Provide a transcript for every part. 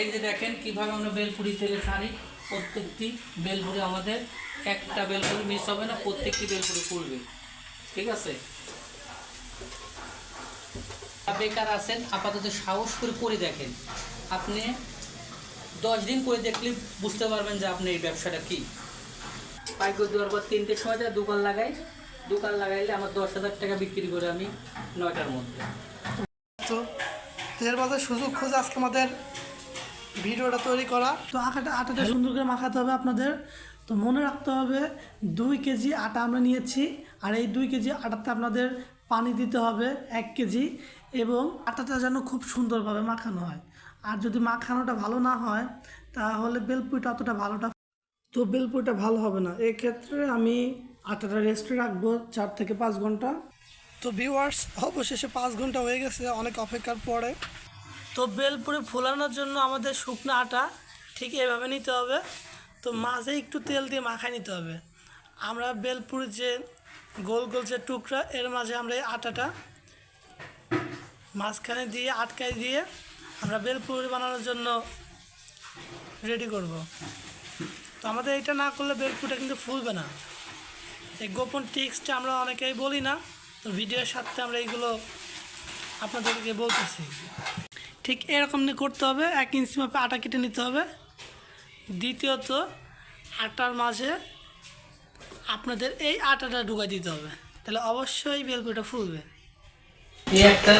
এই যে দেখেন, কীভাবে আমরা বেলপুরি তেলে ছাড়ি, প্রত্যেকটি বেলপুরি আমাদের, একটা বেলপুরি মিস হবে না, প্রত্যেকটি বেলপুরি পড়বে ঠিক আছে? বেকার আছেন, আপাতত সাহস করে করে দেখেন। আপনি দশ দিন করে দেখলে বুঝতে পারবেন যে আপনি এই ব্যবসাটা কি। পাইকারি দেওয়ার পর তিনটের সময় যা দোকান লাগাই। দোকান লাগাইলে আমার দশ হাজার টাকা বিক্রি করে আমি নয়টার মধ্যে। তো বাজার সুযোগ খোঁজে আজকে আমাদের ভিডিওটা তৈরি করা। তো আটাটা আটাটা সুন্দর করে মাখাতে হবে আপনাদের। তো মনে রাখতে হবে দুই কেজি আটা আমরা নিয়েছি আর এই দুই কেজি আটাতে আপনাদের পানি দিতে হবে এক কেজি এবং আটাটা যেন খুব সুন্দরভাবে মাখানো হয়। আর যদি মাখানোটা ভালো না হয় তাহলে বেলপুরিটা অতটা ভালোটা তো বেলপুরিটা ভালো হবে না। এক্ষেত্রে আমি আটাটা রেস্টে রাখব চার থেকে পাঁচ ঘণ্টা। তো ভিউয়ার্স অবশেষে পাঁচ ঘণ্টা হয়ে গেছে অনেক অপেক্ষার পরে। তো বেলপুরি ফোলানোর জন্য আমাদের শুকনো আটা ঠিক এভাবে নিতে হবে। তো মাঝে একটু তেল দিয়ে মাখায় নিতে হবে। আমরা বেলপুরির যে গোল গোল যে টুকরা, এর মাঝে আমরা এই আটাটা মাঝখানে দিয়ে, আটকায় দিয়ে আমরা বেলপুরি বানানোর জন্য রেডি করব। তো আমাদের এটা না করলে বেলপুরিটা কিন্তু ফুলবে না। এই গোপন টিক্সটা আমরা অনেকেই বলি না, তো ভিডিওর সাথে আমরা এইগুলো আপনাদেরকে বলতেছি। ঠিক এরকম নিয়ে করতে হবে, এক ইঞ্চি মাপে আটা কেটে নিতে হবে। দ্বিতীয়ত, আটার মাঝে আপনাদের এই আটাটা ঢুকাই দিতে হবে। তাহলে অবশ্যই বেলপুরিটা ফুলবে। এই একটা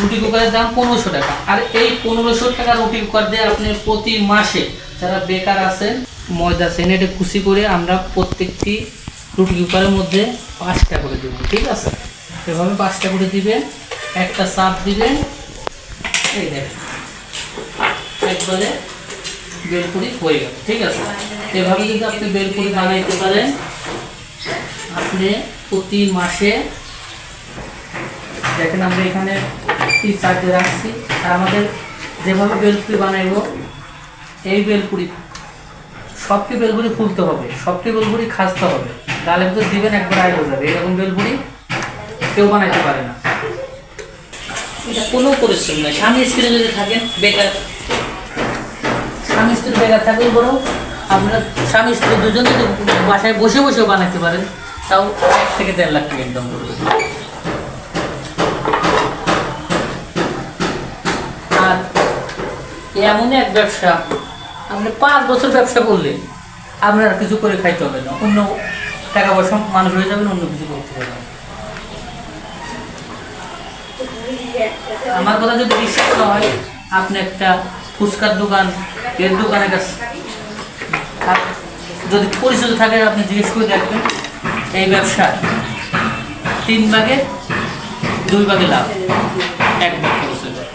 রুটি কুকারের দাম পনেরোশো টাকা। আর এই পনেরোশো টাকা রুটি কুকার দিয়ে আপনি প্রতি মাসে যারা বেকার আছেন, ময়দা সেনেটে খুশি করে আমরা প্রত্যেকটি রুটি কুকারের মধ্যে পাঁচটা করে দেবো, ঠিক আছে? এভাবে পাঁচটা করে দিবেন, একটা চাপ দিবেন এই দেখেন একবারে বেলপুরি হয়ে গেল, ঠিক আছে? এভাবে যদি আপনি বেলপুরি বানাইতে পারেন, আপনি প্রতি মাসে, দেখেন আমরা এখানে তিন চারটে রাখছি। আর আমাদের যেভাবে বেলপুরি বানাইব, এই বেলপুরি সবটি বেলপুরি ফুলতে হবে সবটি বেলপুরি খাসতে হবে। তাহলে কিন্তু দিবেন, একবার আয় হয়ে যাবে। এরকম বেলপুরি কেউ বানাইতে পারে না। এটা কোনো পরিশ্রম নাই স্বামী স্ত্রী যদি থাকেন, বেকার। স্বামী স্ত্রী বেকার থাকলে বরং আপনার স্বামী স্ত্রী দুজন যদি বাসায় বসে বসেও বানাতে পারেন, তাও এক থেকে দেড় লাখ টাকা ইনকাম করবে। আর এমনই এক ব্যবসা, আপনি পাঁচ বছর ব্যবসা করলে আপনার কিছু করে খাইতে হবে না। অন্য টাকা পয়সা মানুষ হয়ে যাবেন অন্য কিছু করতে হবে না। আমার কথা যদি বিশ্বাস হয়, আপনি একটা ফুচকার দোকান, এর দোকানের কাছে যদি পরিচিত থাকে, আপনি জিজ্ঞেস করে দেখবেন, এই ব্যবসা তিন ভাগে, দুই ভাগে লাভ। এক ভাগ খরচ হয়ে যাবে।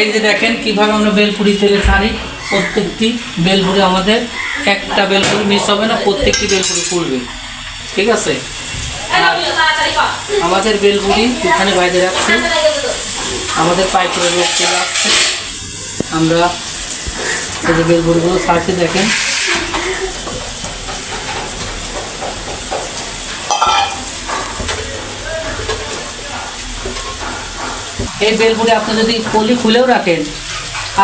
এই যে দেখেন কীভাবে আমরা বেলপুরি তেলে ছাড়ি প্রত্যেকটি বেলপুরি আমাদের, একটা বেলপুরি মিস হবে না, প্রত্যেকটি বেলপুরি পড়বে। ঠিক আছে? আমাদের বেলপুরি এখানে বাইরে রাখছি। আমাদের পাইপের আসছে আমরা এই যে বেলপুরিগুলো ছাড়ছি দেখেন। এই বেলপুরি আপনি যদি কলি খুলেও রাখেন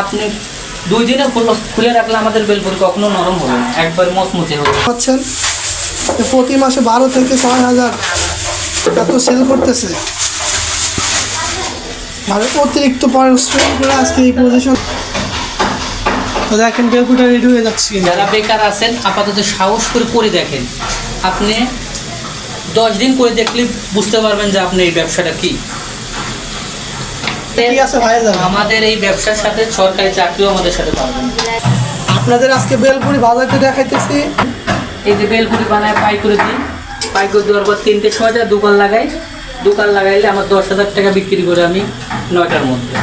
আপনি দুই দিনে খুলে রাখলে আমাদের বেলপুরি কখনো নরম হবে না একবার মচমচে হবে। পাচ্ছেন? প্রতি মাসে বারো থেকে ছয় হাজার এত সেল করতেছে। আর অতিরিক্ত পরিশ্রম করে আজকে এই পজিশন তো দেখেন বেলপুটা রেডি হয়ে যাচ্ছে যারা বেকার আছেন আপাতত সাহস করে করে দেখেন। আপনি দশ দিন করে দেখলে বুঝতে পারবেন যে আপনি এই ব্যবসাটা কি। যান আমাদের এই ব্যবসার সাথে সরকারি চাকরিও আমাদের সাথে আপনাদের আজকে বেলপুরি বাজারতে দেখাইতেছি। এই যে বেলপুরি বানায় পাই করে দিই। পাই করে দেওয়ার পর তিনটে সময় যা দোকান লাগাই। দোকান লাগাইলে আমার দশ হাজার টাকা বিক্রি করে আমি নয়টার মধ্যে।